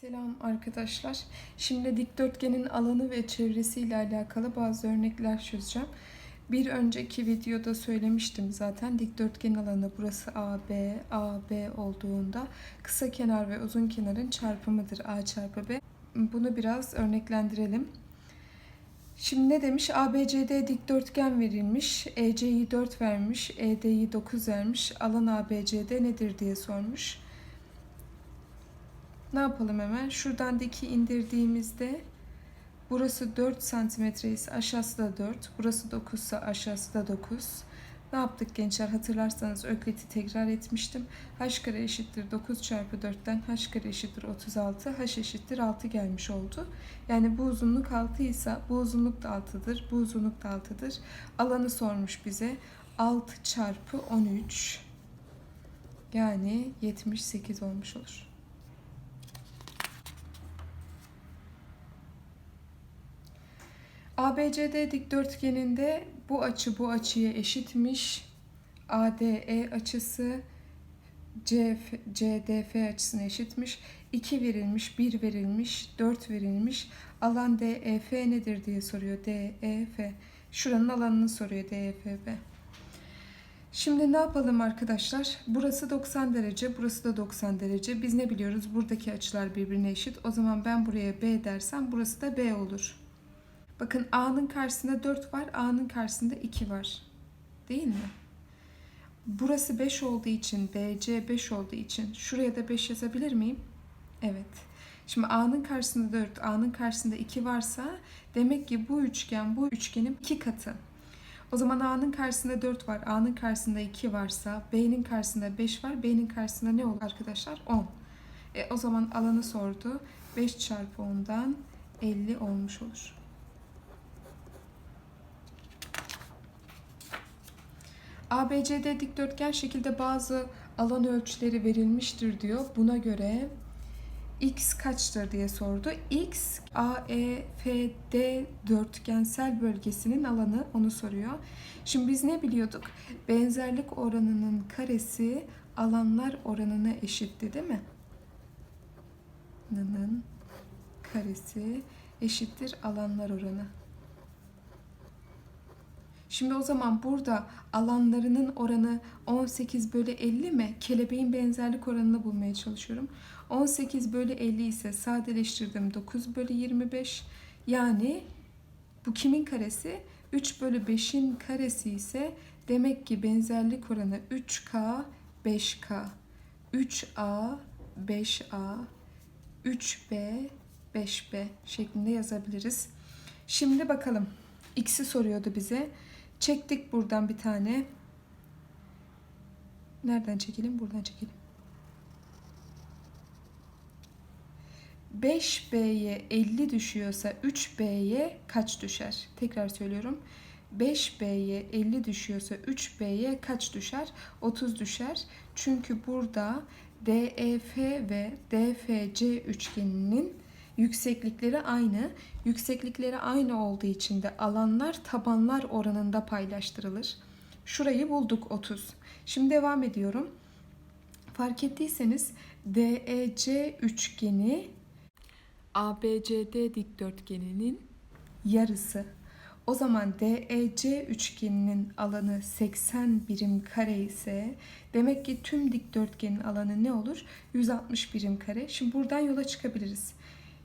Selam arkadaşlar. Şimdi dikdörtgenin alanı ve çevresiyle alakalı bazı örnekler çözeceğim. Bir önceki videoda söylemiştim zaten dikdörtgenin alanı burası AB, AB olduğunda kısa kenar ve uzun kenarın çarpımıdır A çarpı B. Bunu biraz örneklendirelim. Şimdi ne demiş? ABCD dikdörtgen verilmiş. EC'yi 4 vermiş. ED'yi 9 vermiş. Alan ABCD nedir diye sormuş. Ne yapalım hemen? Şuradan diki indirdiğimizde burası 4 santimetre ise aşağısı da 4. Burası 9 ise aşağısı da 9. Ne yaptık gençler? Hatırlarsanız ökliti tekrar etmiştim. h kare eşittir 9 çarpı 4'ten h kare eşittir 36. h eşittir 6 gelmiş oldu. Yani bu uzunluk 6 ise bu uzunluk da 6'dır. Bu uzunluk da 6'dır. Alanı sormuş bize. 6 çarpı 13 yani 78 olmuş olur. ABCD dikdörtgeninde bu açı bu açıya eşitmiş. ADE açısı CF, CDF açısına eşitmiş. 2 verilmiş, 1 verilmiş, 4 verilmiş. Alan DEF nedir diye soruyor. DEF. Şuranın alanını soruyor DEFB. Şimdi ne yapalım arkadaşlar? Burası 90 derece, burası da 90 derece. Biz ne biliyoruz? Buradaki açılar birbirine eşit. O zaman ben buraya B dersem burası da B olur. Bakın A'nın karşısında 4 var, A'nın karşısında 2 var. Değil mi? Burası 5 olduğu için, BC 5 olduğu için şuraya da 5 yazabilir miyim? Evet. Şimdi A'nın karşısında 4, A'nın karşısında 2 varsa demek ki bu üçgen bu üçgenin 2 katı. O zaman A'nın karşısında 4 var, A'nın karşısında 2 varsa, B'nin karşısında 5 var, B'nin karşısında ne olur arkadaşlar? 10. E, o zaman alanı sordu. 5 çarpı 10'dan 50 olmuş olur. ABCD dikdörtgen şekilde bazı alan ölçüleri verilmiştir diyor. Buna göre x kaçtır diye sordu. X AEFD dörtgensel bölgesinin alanı onu soruyor. Şimdi biz ne biliyorduk? Benzerlik oranının karesi alanlar oranına eşitti değil mi? N'ın karesi eşittir alanlar oranı. Şimdi o zaman burada alanlarının oranı 18 bölü 50 mi? Kelebeğin benzerlik oranını bulmaya çalışıyorum. 18 bölü 50 ise sadeleştirdim 9 bölü 25. Yani bu kimin karesi? 3 bölü 5'in karesi ise demek ki benzerlik oranı 3K 5K. 3A 5A 3B 5B şeklinde yazabiliriz. Şimdi bakalım. X'i soruyordu bize. Çektik buradan bir tane. Nereden çekelim? Buradan çekelim. 5B'ye 50 düşüyorsa 3B'ye kaç düşer? Tekrar söylüyorum. 5B'ye 50 düşüyorsa 3B'ye kaç düşer? 30 düşer. Çünkü burada DEF ve DFC üçgeninin Yükseklikleri aynı. Yükseklikleri aynı olduğu için de alanlar tabanlar oranında paylaştırılır. Şurayı bulduk 30. Şimdi devam ediyorum. Fark ettiyseniz DEC üçgeni ABCD dikdörtgeninin yarısı. O zaman DEC üçgeninin alanı 80 birim kare ise demek ki tüm dikdörtgenin alanı ne olur? 160 birim kare. Şimdi buradan yola çıkabiliriz.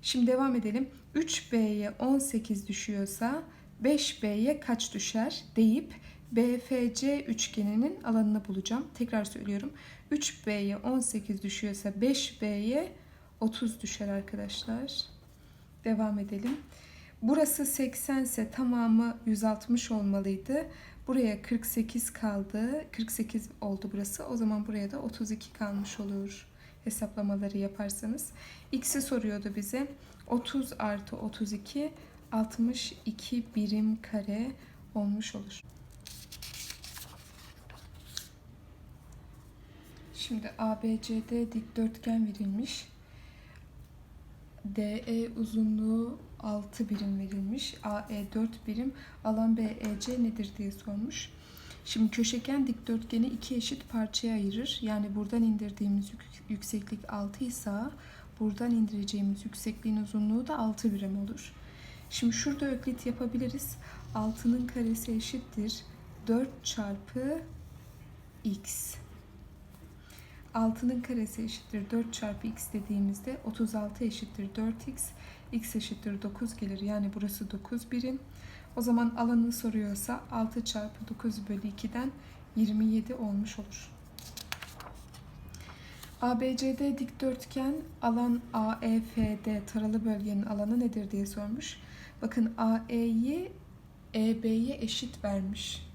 Şimdi devam edelim. 3B'ye 18 düşüyorsa 5B'ye kaç düşer deyip BFC üçgeninin alanını bulacağım. Tekrar söylüyorum. 3B'ye 18 düşüyorsa 5B'ye 30 düşer arkadaşlar. Devam edelim. Burası 80 ise tamamı 160 olmalıydı. Buraya 48 kaldı. 48 oldu burası. O zaman buraya da 32 kalmış olur hesaplamaları yaparsanız. X'i soruyordu bize. 30 artı 32 62 birim kare olmuş olur. Şimdi ABCD dikdörtgen verilmiş. DE uzunluğu 6 birim verilmiş. AE 4 birim. Alan BEC nedir diye sormuş. Şimdi köşegen dikdörtgeni iki eşit parçaya ayırır. Yani buradan indirdiğimiz yükseklik 6 ise buradan indireceğimiz yüksekliğin uzunluğu da 6 birim olur. Şimdi şurada öklit yapabiliriz. 6'nın karesi eşittir 4 çarpı x. 6'nın karesi eşittir 4 çarpı x dediğimizde 36 eşittir 4x. X eşittir 9 gelir. Yani burası 9 birim. O zaman alanını soruyorsa 6 çarpı 9 bölü 2'den 27 olmuş olur. ABCD dikdörtgen alan AEFD taralı bölgenin alanı nedir diye sormuş. Bakın AE'yi EB'ye eşit vermiş.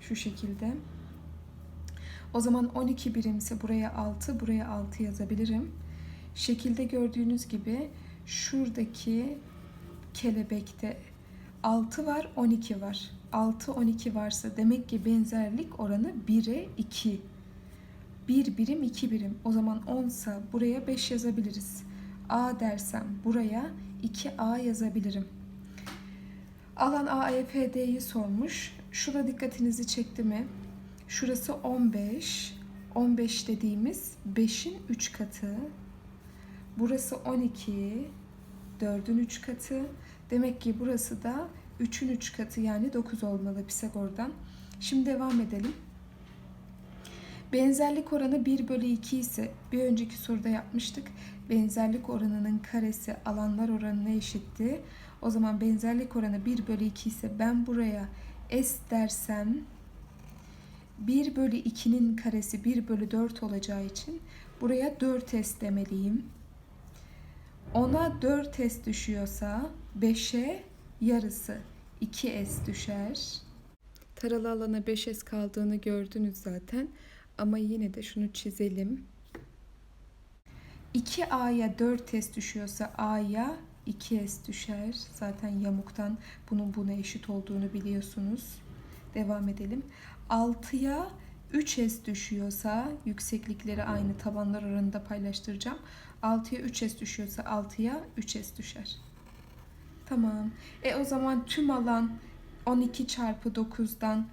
Şu şekilde. O zaman 12 birimse buraya 6, buraya 6 yazabilirim. Şekilde gördüğünüz gibi şuradaki kelebekte 6 var, 12 var. 6, 12 varsa demek ki benzerlik oranı 1'e 2. 1 birim, 2 birim. O zaman 10 ise buraya 5 yazabiliriz. A dersem buraya 2A yazabilirim. Alan AEFD'yi sormuş. Şurada dikkatinizi çekti mi? Şurası 15. 15 dediğimiz 5'in 3 katı. Burası 12. 4'ün 3 katı. Demek ki burası da 3'ün 3 katı yani 9 olmalı Pisagor'dan. Şimdi devam edelim. Benzerlik oranı 1 bölü 2 ise bir önceki soruda yapmıştık. Benzerlik oranının karesi alanlar oranına eşitti. O zaman benzerlik oranı 1 bölü 2 ise ben buraya S dersem 1 bölü 2'nin karesi 1 bölü 4 olacağı için buraya 4S demeliyim. Ona 4S düşüyorsa 5'e yarısı 2S düşer. Taralı alana 5S kaldığını gördünüz zaten. Ama yine de şunu çizelim. 2A'ya 4S düşüyorsa A'ya 2S düşer. Zaten yamuktan bunun buna eşit olduğunu biliyorsunuz. Devam edelim. 6'ya 3S düşüyorsa yükseklikleri aynı tabanlar oranında paylaştıracağım. 6'ya 3S düşüyorsa 6'ya 3S düşer. Tamam. E o zaman tüm alan 12 çarpı 9'dan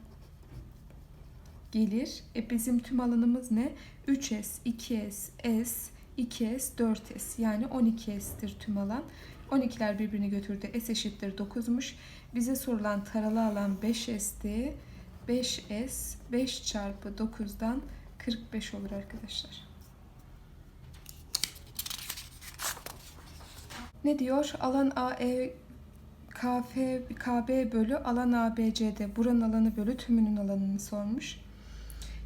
gelir. E bizim tüm alanımız ne? 3S, 2S, S, 2S, 4S yani 12S'tir tüm alan. 12'ler birbirini götürdü. S eşittir 9'muş. Bize sorulan taralı alan 5S'ti. 5S 5 çarpı 9'dan 45 olur arkadaşlar. Ne diyor? Alan AE KF KB bölü alan ABCD. Buranın alanı bölü tümünün alanını sormuş.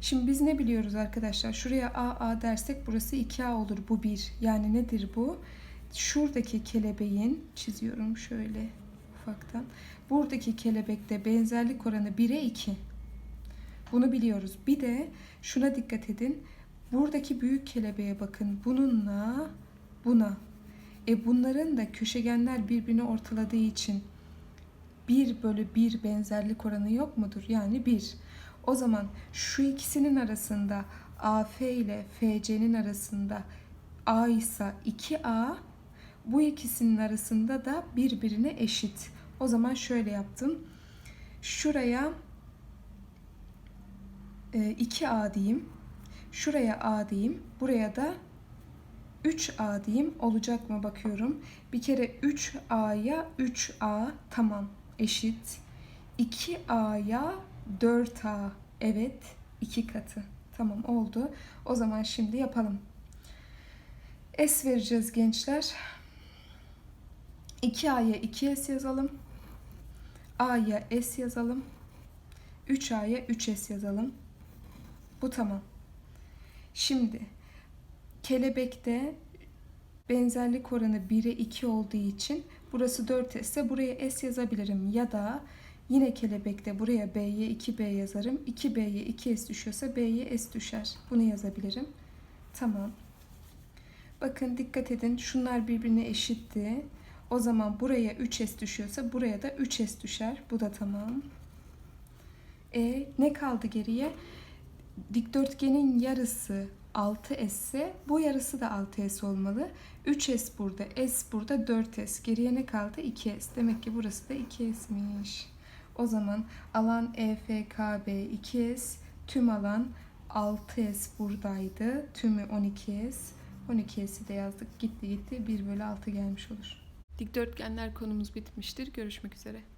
Şimdi biz ne biliyoruz arkadaşlar? Şuraya AA dersek burası 2A olur. Bu 1. Yani nedir bu? Şuradaki kelebeğin çiziyorum şöyle ufaktan. Buradaki kelebekte benzerlik oranı 1'e 2. Bunu biliyoruz. Bir de şuna dikkat edin. Buradaki büyük kelebeğe bakın. Bununla buna. E bunların da köşegenler birbirini ortaladığı için 1 bölü 1 benzerlik oranı yok mudur? Yani 1. O zaman şu ikisinin arasında AF ile FC'nin arasında A ise 2A bu ikisinin arasında da birbirine eşit. O zaman şöyle yaptım. Şuraya 2A diyeyim. Şuraya A diyeyim. Buraya da 3A diyeyim. Olacak mı bakıyorum. Bir kere 3A'ya 3A tamam eşit. 2A'ya 4A evet 2 katı. Tamam oldu. O zaman şimdi yapalım. S vereceğiz gençler. 2A'ya 2S yazalım. A'ya S yazalım. 3A'ya 3S yazalım. Bu tamam. Şimdi kelebekte benzerlik oranı 1'e 2 olduğu için burası 4S ise buraya S yazabilirim. Ya da yine kelebekte buraya B'ye 2B yazarım. 2B'ye 2S düşüyorsa B'ye S düşer. Bunu yazabilirim. Tamam. Bakın dikkat edin şunlar birbirine eşitti. O zaman buraya 3S düşüyorsa buraya da 3S düşer. Bu da tamam. E ne kaldı geriye? Dikdörtgenin yarısı 6S ise bu yarısı da 6S olmalı. 3S burada, S burada 4S. Geriye ne kaldı? 2S. Demek ki burası da 2S'miş. O zaman alan EFKB 2S, tüm alan 6S buradaydı. Tümü 12S. 12'si de yazdık. Gitti gitti 1 bölü 6 gelmiş olur. Dikdörtgenler konumuz bitmiştir. Görüşmek üzere.